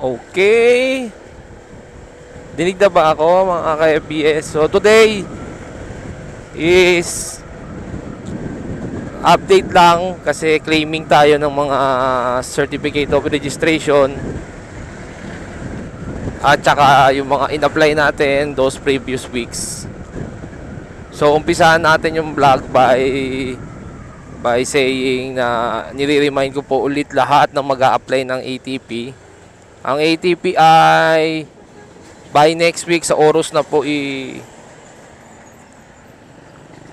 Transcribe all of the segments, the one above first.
Okay. Dinig na ba ako mga ka-FBS? So today is update lang kasi claiming tayo ng mga certificate of registration at saka yung mga in-apply natin those previous weeks. So umpisahan natin yung vlog by by saying na nire-remind ko po ulit lahat ng mag apply ng ATP. Ang ATP ay by next week sa oras na po i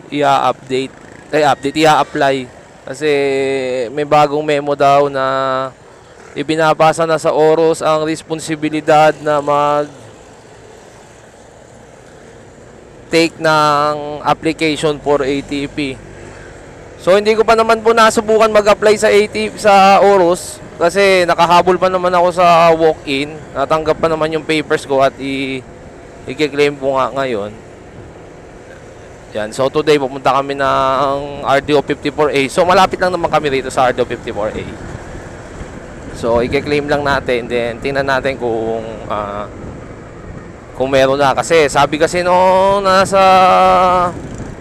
i-update ay update i-apply kasi may bagong memo daw na ibinabasa na sa oros ang responsibilidad na mag take ng application for ATP. So hindi ko pa naman po nasubukan mag-apply sa ATP sa Oros kasi nakahabol pa naman ako sa walk-in. Natanggap pa naman yung papers ko at i i-claim ko nga ngayon. Yan. So today pupunta kami ng RDO 54A. So malapit lang naman kami rito sa RDO 54A. So i-claim lang natin then tingnan natin kung ah, kung meron na kasi sabi kasi no nasa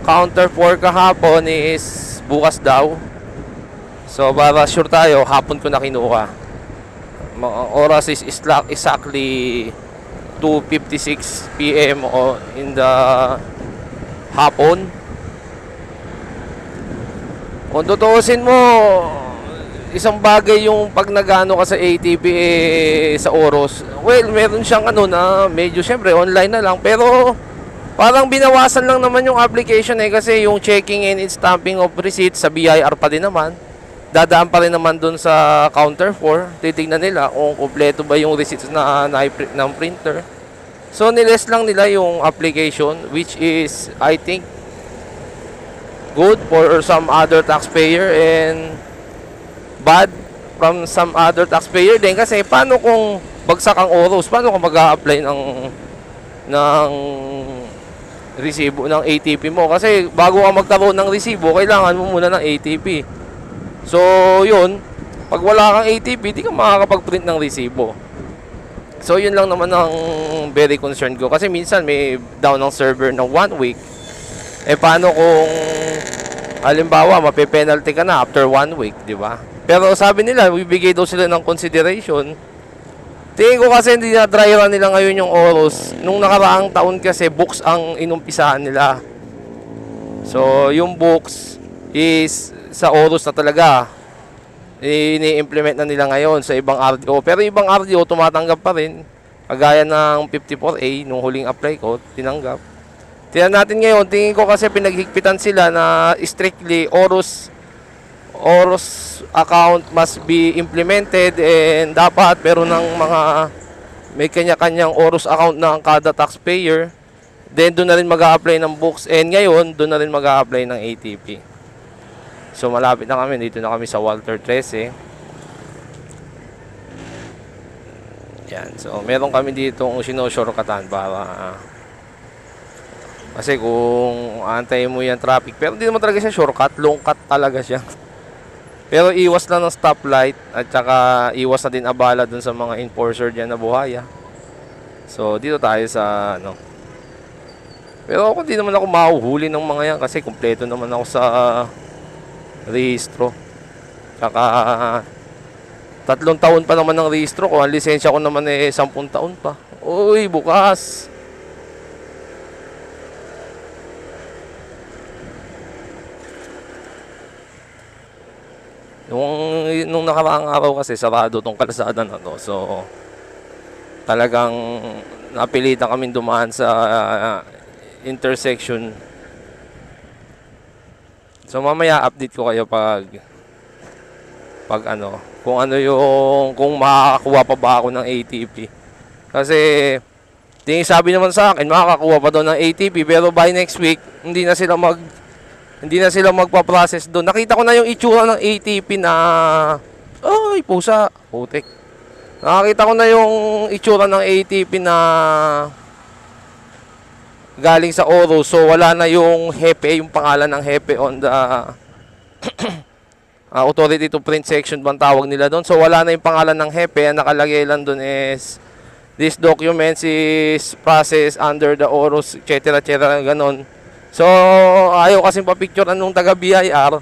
counter 4 kahapon is bukas daw. So para sure tayo, hapon ko na kinuha. Oras is exactly 2.56 p.m. in the hapon. Kung tutuusin mo, isang bagay yung pag nagano ka sa ATP eh, sa oros. Well, meron siyang ano na medyo syempre online na lang pero parang binawasan lang naman yung application eh kasi yung checking and stamping of receipt sa BIR pa din naman. Dadaan pa rin naman dun sa counter 4. Titignan nila kung kumpleto ba yung receipts na na-print ng printer. So niles lang nila yung application which is I think good for some other taxpayer and bad from some other taxpayer din kasi paano kung bagsak ang oros paano kung mag apply ng ng resibo ng ATP mo kasi bago ka magkaroon ng resibo kailangan mo muna ng ATP so yun pag wala kang ATP di ka makakapag-print ng resibo so yun lang naman ang very concerned ko kasi minsan may down ng server ng one week eh paano kung halimbawa mape-penalty ka na after one week di ba pero sabi nila, bibigay daw sila ng consideration. Tingin ko kasi hindi na dry run nila ngayon yung oros. Nung nakaraang taon kasi books ang inumpisahan nila. So, yung books is sa oros na talaga. Ini-implement na nila ngayon sa ibang RDO. Pero ibang RDO tumatanggap pa rin. Kagaya ng 54A nung huling apply ko, tinanggap. Tingnan natin ngayon, tingin ko kasi pinaghigpitan sila na strictly oros Oros account must be implemented and dapat meron ng mga may kanya-kanyang Oros account na ang kada taxpayer. Then doon na rin mag apply ng books and ngayon doon na rin mag apply ng ATP. So malapit na kami, dito na kami sa Walter 13. Yan, so meron kami dito kung sinushortcutan para kasi kung antayin mo yan traffic, pero hindi naman talaga siya shortcut, long cut talaga siya. Pero iwas lang ng stoplight at saka iwas na din abala dun sa mga enforcer dyan na buhaya. So dito tayo sa ano. Pero ako di naman ako mahuhuli ng mga yan kasi kumpleto naman ako sa rehistro. Tsaka tatlong taon pa naman ng rehistro ko. Ang lisensya ko naman eh 10 taon pa. Uy, bukas. Nung, nung nakaraang araw kasi sarado tong kalsada na to. So, talagang napilitan kami dumaan sa uh, intersection. So, mamaya update ko kayo pag pag ano, kung ano yung kung makakakuha pa ba ako ng ATP. Kasi tingin sabi naman sa akin, makakakuha pa daw ng ATP pero by next week hindi na sila mag hindi na sila magpa-process doon. Nakita ko na yung itsura ng ATP na ay pusa, putik. Nakakita ko na yung itsura ng ATP na galing sa Oro. So wala na yung hepe, yung pangalan ng hepe on the ah, authority to print section bang tawag nila doon. So wala na yung pangalan ng hepe, ang nakalagay lang doon is this document is processed under the OROS, etc. etc. ganon. So ayaw kasing pa-picture anong taga BIR.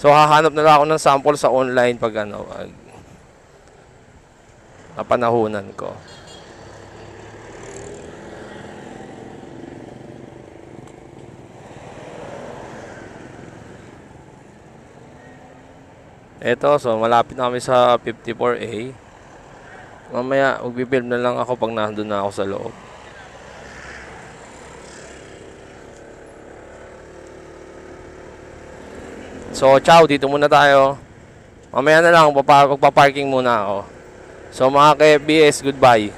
So hahanap na lang ako ng sample sa online pag ano, pag napanahunan ko. Eto, so malapit na kami sa 54A. Mamaya, magpipilm na lang ako pag nandun na ako sa loob. So, ciao, dito muna tayo. Mamaya na lang, papa- magpa-parking muna ako. So, mga ka-FBS, goodbye.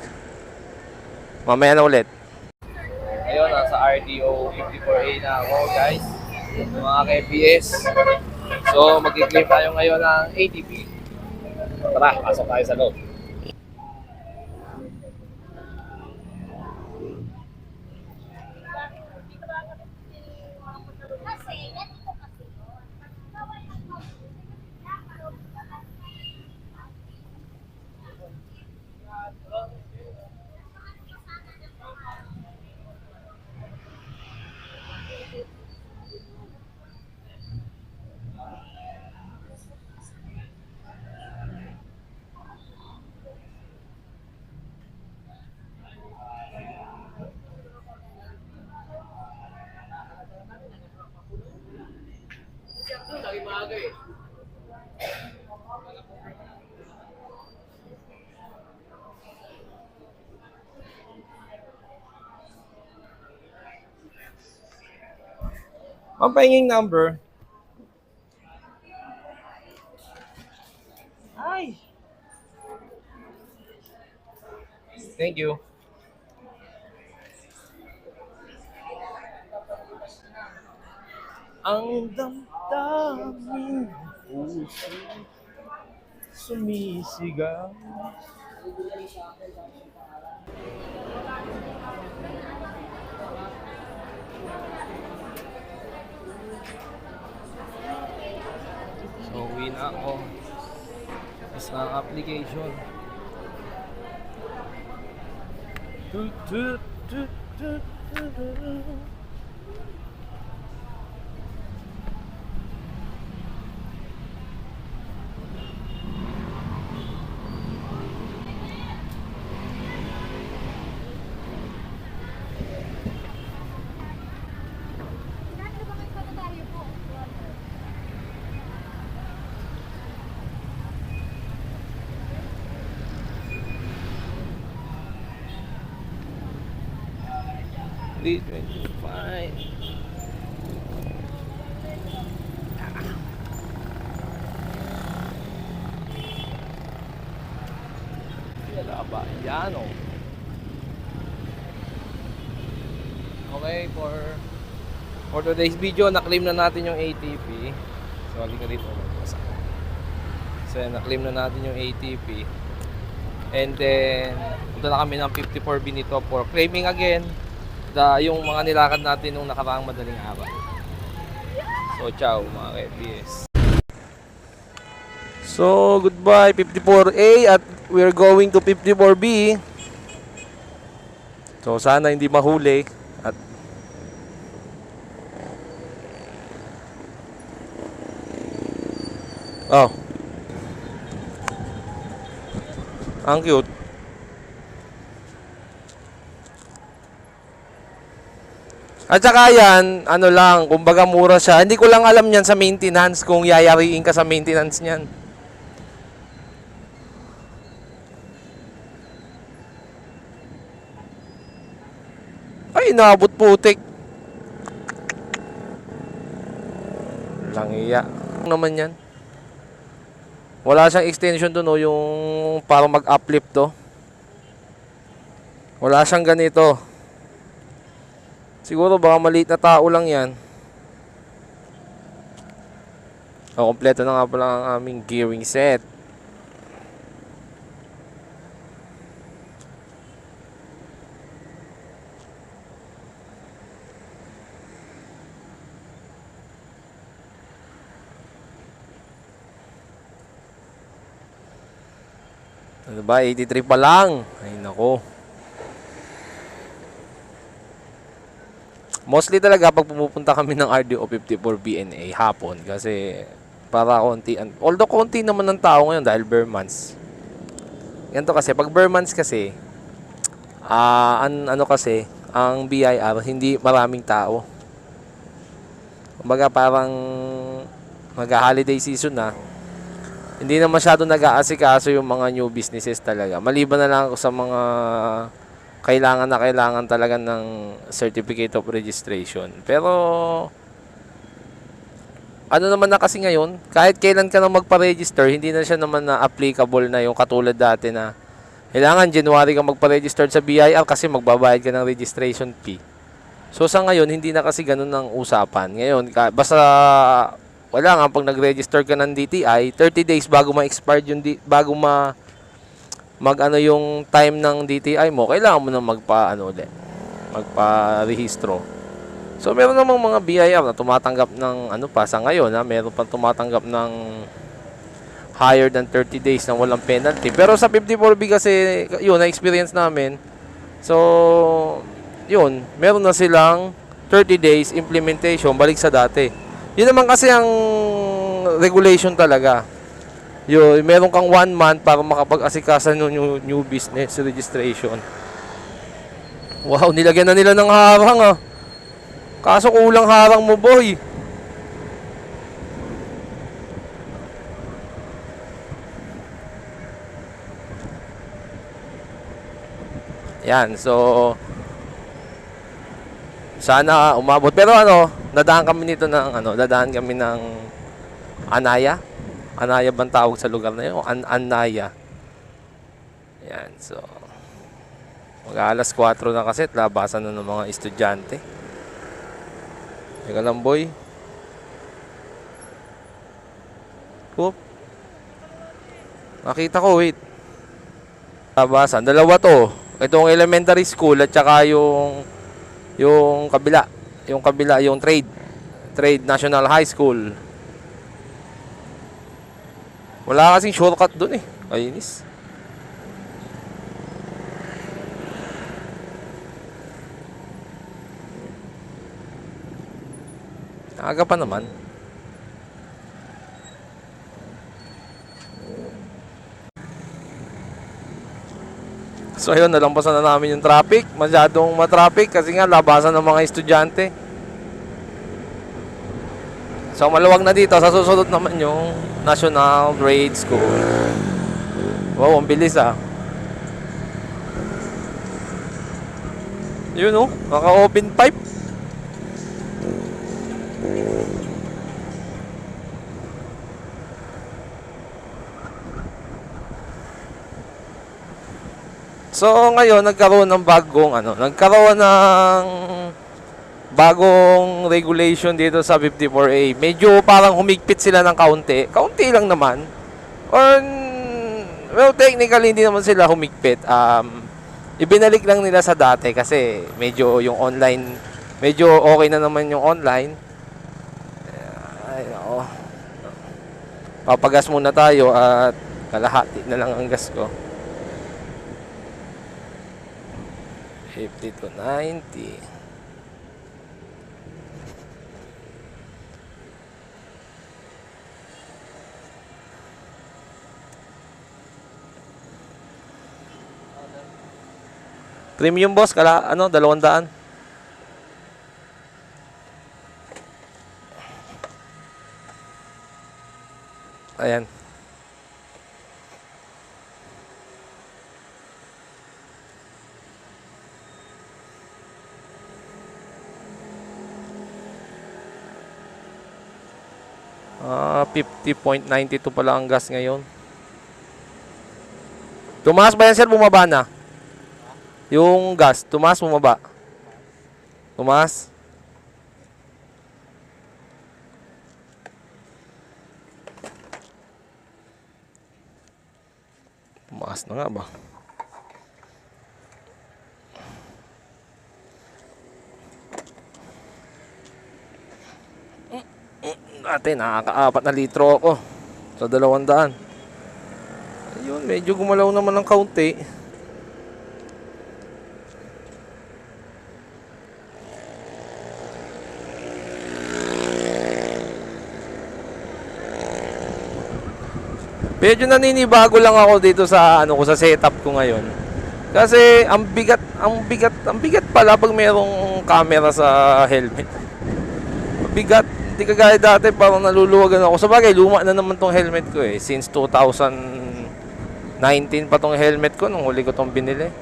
Mamaya na ulit. Ayun, nasa RDO 54A na ako, guys. Mga ka-FBS. So, mag-claim tayo ngayon ng ATP. Tara, pasok tayo sa loob. Ang pahinging number. Ay! Thank you. Ang damdamin puso sumisigaw. Uwi na ako. Isa ang application. Toot, toot, toot, toot, toot, toot. 20, 25. Laba, yan o. Okay, for for today's video, naklaim na natin yung ATP. So, halika dito. So, naklaim na natin yung ATP. And then, punta na kami ng 54B nito for claiming again the, yung mga nilakad natin nung nakaraang madaling araw. So, ciao mga ka-FBS. So, goodbye 54A at we're going to 54B. So, sana hindi mahuli at Oh. Ang cute. At saka yan, ano lang, kumbaga mura siya. Hindi ko lang alam yan sa maintenance kung yayariin ka sa maintenance niyan. Ay, naabot putik. Langiya. Ano naman yan? Wala siyang extension doon, oh, yung para mag-uplift to. Wala siyang ganito. Siguro baka maliit na tao lang yan. O, kompleto na nga pala ang aming gearing set. Ano ba? 83 pa lang. Ay, nako. Mostly talaga pag pumupunta kami ng RDO 54 BNA hapon kasi para konti. Although konti naman ng tao ngayon dahil bare months. Ganito kasi, pag bare months kasi, ah an, ano kasi, ang BIR, hindi maraming tao. Kumbaga parang mag-holiday season na, hindi na masyado nag-aasikaso yung mga new businesses talaga. Maliban na lang ako sa mga kailangan na kailangan talaga ng certificate of registration. Pero ano naman na kasi ngayon, kahit kailan ka na magpa-register, hindi na siya naman na applicable na yung katulad dati na kailangan January ka magpa-register sa BIR kasi magbabayad ka ng registration fee. So sa ngayon, hindi na kasi ganun ang usapan. Ngayon, basta wala nga pag nag-register ka ng DTI, 30 days bago ma-expire yung bago ma mag ano yung time ng DTI mo, kailangan mo na magpa ano ulit, magpa-rehistro. So meron namang mga BIR na tumatanggap ng ano pa sa ngayon, ha, meron pa tumatanggap ng higher than 30 days na walang penalty. Pero sa 54B kasi yun na experience namin. So yun, meron na silang 30 days implementation balik sa dati. Yun naman kasi ang regulation talaga. Yun, meron kang one month para makapag-asikasan ng new, new business registration. Wow, nilagyan na nila ng harang ah. Kaso kulang harang mo, boy. Yan, so sana umabot. Pero ano, nadaan kami nito ng ano, nadaan kami ng Anaya. Anaya bang tawag sa lugar na yun? An Anaya. Yan, so mag alas 4 na kasi at labasan na ng mga estudyante. Teka lang, boy. Oop. Nakita ko, wait. Labasan. Dalawa to. Itong elementary school at saka yung yung kabila. Yung kabila, yung trade. Trade National High School. Wala kasing shortcut dun eh. Kainis. Aga pa naman. So ayun, nalampasan na namin yung traffic. Masyadong matraffic kasi nga labasan ng mga estudyante. So maluwag na dito. Sa susunod naman yung National Grade School. Wow, ang bilis ah. Yun oh, naka-open pipe. So ngayon nagkaroon ng bagong ano, nagkaroon ng bagong regulation dito sa 54A. Medyo parang humigpit sila ng kaunti. Kaunti lang naman. Or well, technically hindi naman sila humigpit. Um, ibinalik lang nila sa dati kasi medyo yung online, medyo okay na naman yung online. Ay, oo. Papagas muna tayo at kalahati na lang ang gas ko. 50 to 90. Premium boss, kala ano, dalawang daan. Ayan. Ah, 50.92 pala ang gas ngayon. Tumaas ba yan, sir? Bumaba na? Yung gas, tumaas, bumaba? Tumaas? Tumaas na nga ba? Dati, nakakaapat na litro ako. Sa dalawang daan. Ayun, medyo gumalaw naman ng kaunti. Medyo naninibago lang ako dito sa ano ko sa setup ko ngayon. Kasi ang bigat, ang bigat, ang bigat pala pag merong camera sa helmet. Bigat, hindi kagaya dati parang naluluwagan ako. Sa bagay, luma na naman tong helmet ko eh. Since 2019 pa tong helmet ko nung huli ko tong binili.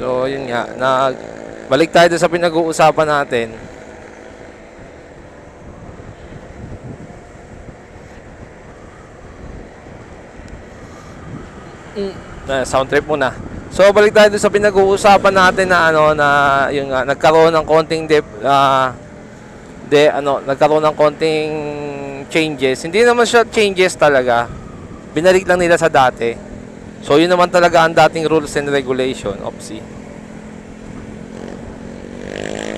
So, yun nga. Na, balik tayo sa pinag-uusapan natin. Na sound trip muna. So balik tayo sa pinag-uusapan natin na ano na yung nga nagkaroon ng konting dep ah, de ano nagkaroon ng konting changes. Hindi naman siya changes talaga. Binalik lang nila sa dati. So yun naman talaga ang dating rules and regulation. Opsi.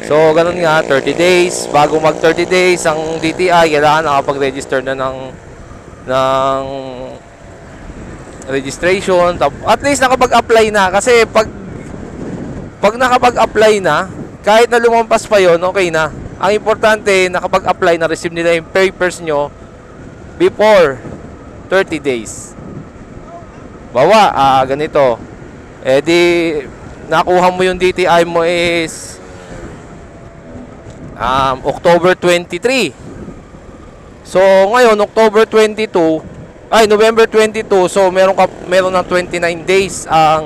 So ganun nga 30 days bago mag 30 days ang DTI kailangan nakapag-register na ng ng registration. At least nakapag-apply na kasi pag pag nakapag-apply na, kahit na lumampas pa yon okay na. Ang importante, nakapag-apply na receive nila yung papers nyo before 30 days. Bawa, ah, ganito. Eh di, nakuha mo yung DTI mo is um, October 23. So, ngayon, October 22, ay, November 22, so meron ka meron ng 29 days ang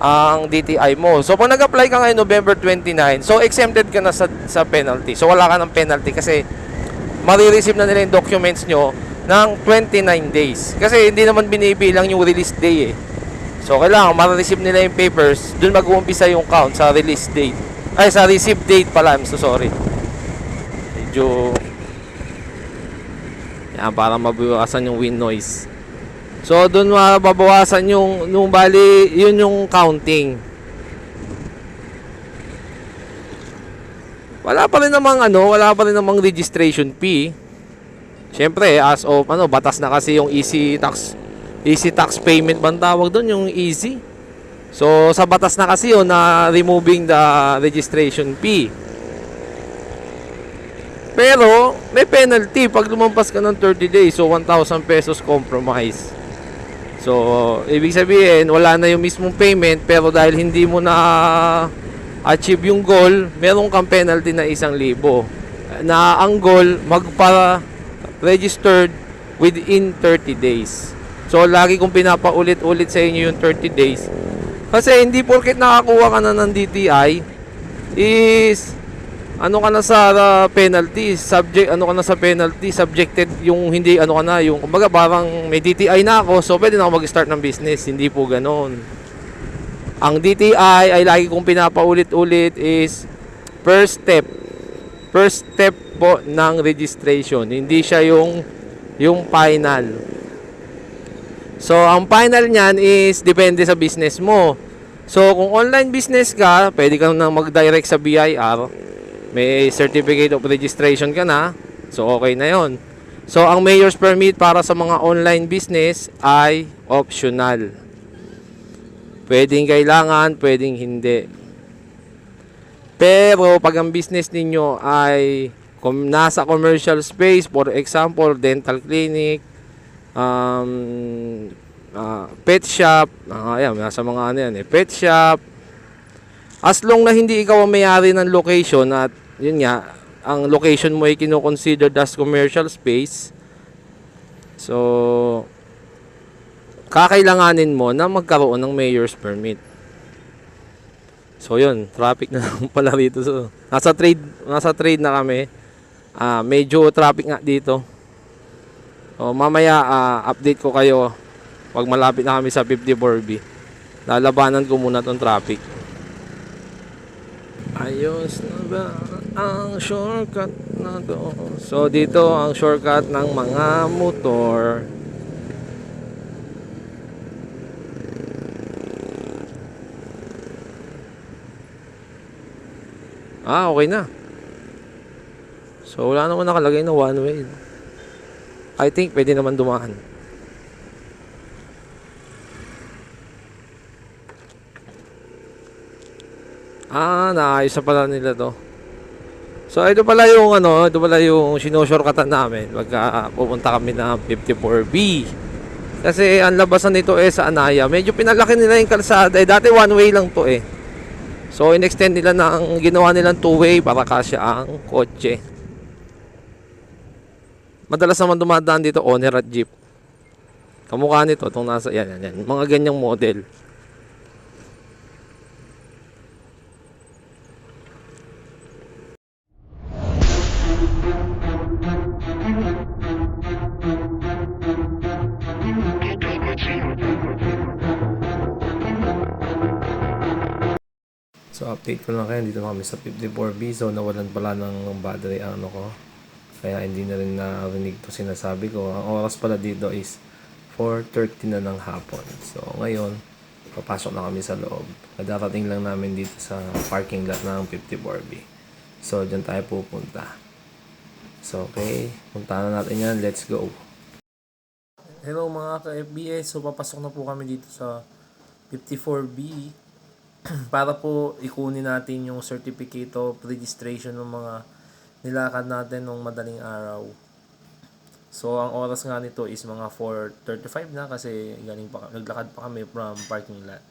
ang DTI mo. So pag nag-apply ka ngayon November 29, so exempted ka na sa, sa penalty. So wala ka ng penalty kasi marireceive na nila yung documents nyo ng 29 days. Kasi hindi naman binibilang yung release day eh. So kailangan marireceive nila yung papers, dun mag-uumpisa yung count sa release date. Ay, sa receive date pala, I'm so sorry. Medyo yan, para mabawasan yung wind noise. So, doon mababawasan yung, nung bali, yun yung counting. Wala pa rin namang ano, wala pa rin namang registration fee. Siyempre, as of ano, batas na kasi yung easy tax easy tax payment bang tawag doon, yung easy. So, sa batas na kasi yun na removing the registration fee. Pero, may penalty pag lumampas ka ng 30 days. So, 1,000 pesos compromise. So, ibig sabihin, wala na yung mismong payment. Pero dahil hindi mo na achieve yung goal, meron kang penalty na isang libo. Na ang goal, magpa-registered within 30 days. So, lagi kong pinapaulit-ulit sa inyo yung 30 days. Kasi hindi porket nakakuha ka na ng DTI, is ano ka na sa uh, penalty, subject ano ka na sa penalty, subjected yung hindi ano ka na, yung kumbaga parang may DTI na ako, so pwede na ako mag-start ng business, hindi po ganoon. Ang DTI ay lagi kong pinapaulit-ulit is first step. First step po ng registration. Hindi siya yung yung final. So, ang final niyan is depende sa business mo. So, kung online business ka, pwede ka na mag-direct sa BIR may certificate of registration ka na, so okay na yon. So, ang mayor's permit para sa mga online business ay optional. Pwedeng kailangan, pwedeng hindi. Pero, pag ang business ninyo ay nasa commercial space, for example, dental clinic, um, ah, pet shop, ah, ayan, nasa mga ano yan eh, pet shop, As long na hindi ikaw ang may-ari ng location at yun nga, ang location mo ay kino-consider as commercial space. So, kakailanganin mo na magkaroon ng mayor's permit. So, yun, traffic na lang pala rito. So, nasa trade, nasa trade na kami. Ah, medyo traffic nga dito. So, mamaya ah, update ko kayo pag malapit na kami sa 54B. Lalabanan ko muna tong traffic. Ayos na ba ang shortcut na to? So dito ang shortcut ng mga motor. Ah, okay na. So wala naman nakalagay na one way. I think pwede naman dumaan. Ah, naayos na pala nila to. So, ito pala yung ano, ito pala yung sinushortcutan namin pagka pupunta kami ng 54B. Kasi ang labasan nito eh sa Anaya. Medyo pinalaki nila yung kalsada. Eh, dati one way lang to eh. So, in-extend nila ng ginawa nilang two way para kasya ang kotse. Madalas naman dumadaan dito owner at jeep. Kamukha nito, itong nasa, yan, yan, yan. Mga ganyang model. So update ko lang kayo, dito kami sa 54B. So nawalan pala ng battery ang ano ko. Kaya hindi na rin narinig to sinasabi ko. Ang oras pala dito is 4.30 na ng hapon. So ngayon, papasok na kami sa loob. Darating lang namin dito sa parking lot ng 54B. So dyan tayo pupunta. So okay, puntahan na natin yan. Let's go. Hello mga ka-FBS. So papasok na po kami dito sa 54B para po ikunin natin yung certificate of registration ng mga nilakad natin nung madaling araw. So, ang oras nga nito is mga 4.35 na kasi galing pa, naglakad pa kami from parking lot.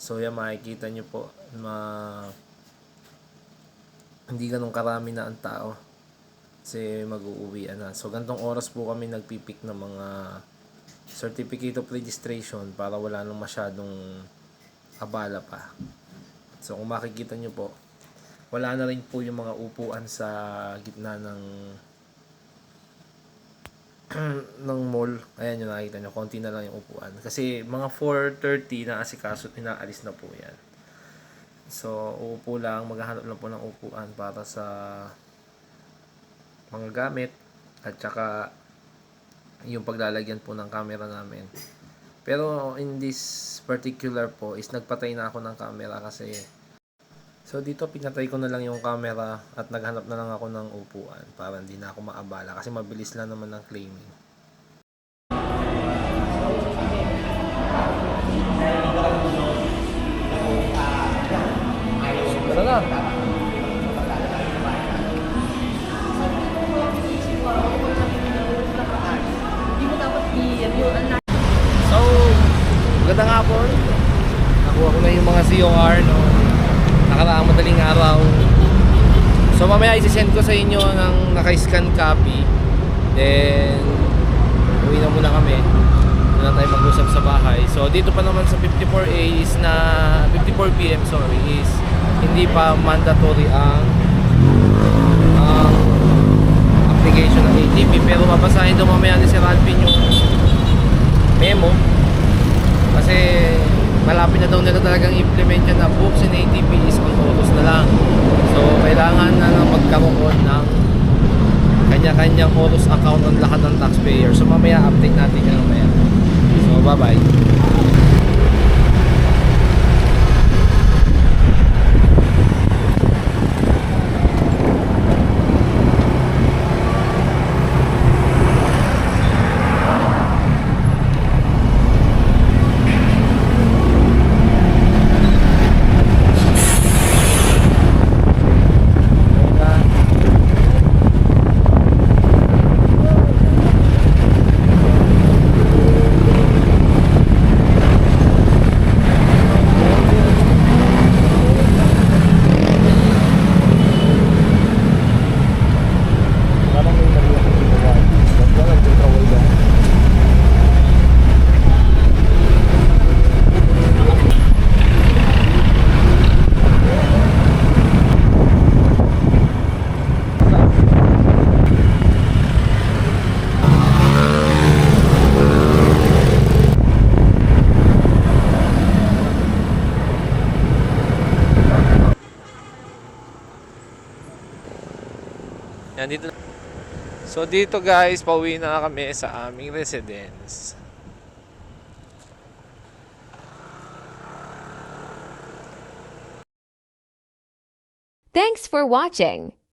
So, yan makikita nyo po na hindi ganun karami na ang tao kasi mag-uuwian na. So, gantong oras po kami nagpipick ng mga certificate of registration para wala nang masyadong abala pa. So kung makikita nyo po, wala na rin po yung mga upuan sa gitna ng ng mall. Ayan yung nakikita nyo, konti na lang yung upuan. Kasi mga 4.30 na asikaso, inaalis na po yan. So, uupo lang, maghahanap lang po ng upuan para sa mga gamit at saka yung paglalagyan po ng camera namin. Pero in this particular po is nagpatay na ako ng camera kasi So dito pinatay ko na lang yung camera at naghanap na lang ako ng upuan para hindi na ako maabala kasi mabilis lang naman ang claiming. Isi-send ko sa inyo ng naka-scan copy. Then uwi na muna kami. Doon na tayo mag-usap sa bahay. So dito pa naman sa 54A is na 54 PM sorry is hindi pa mandatory ang ang application ng ATP pero mabasahin daw mamaya ni Sir Alvin yung memo kasi malapit na daw nila talagang implement yan na books in ATP is on autos na lang so kailangan na lang magkaroon ng kanya-kanyang autos account ng lahat ng taxpayer so mamaya update natin yan mamaya so bye bye Yan dito. So dito guys, pauwi na kami sa aming residence. Thanks for watching.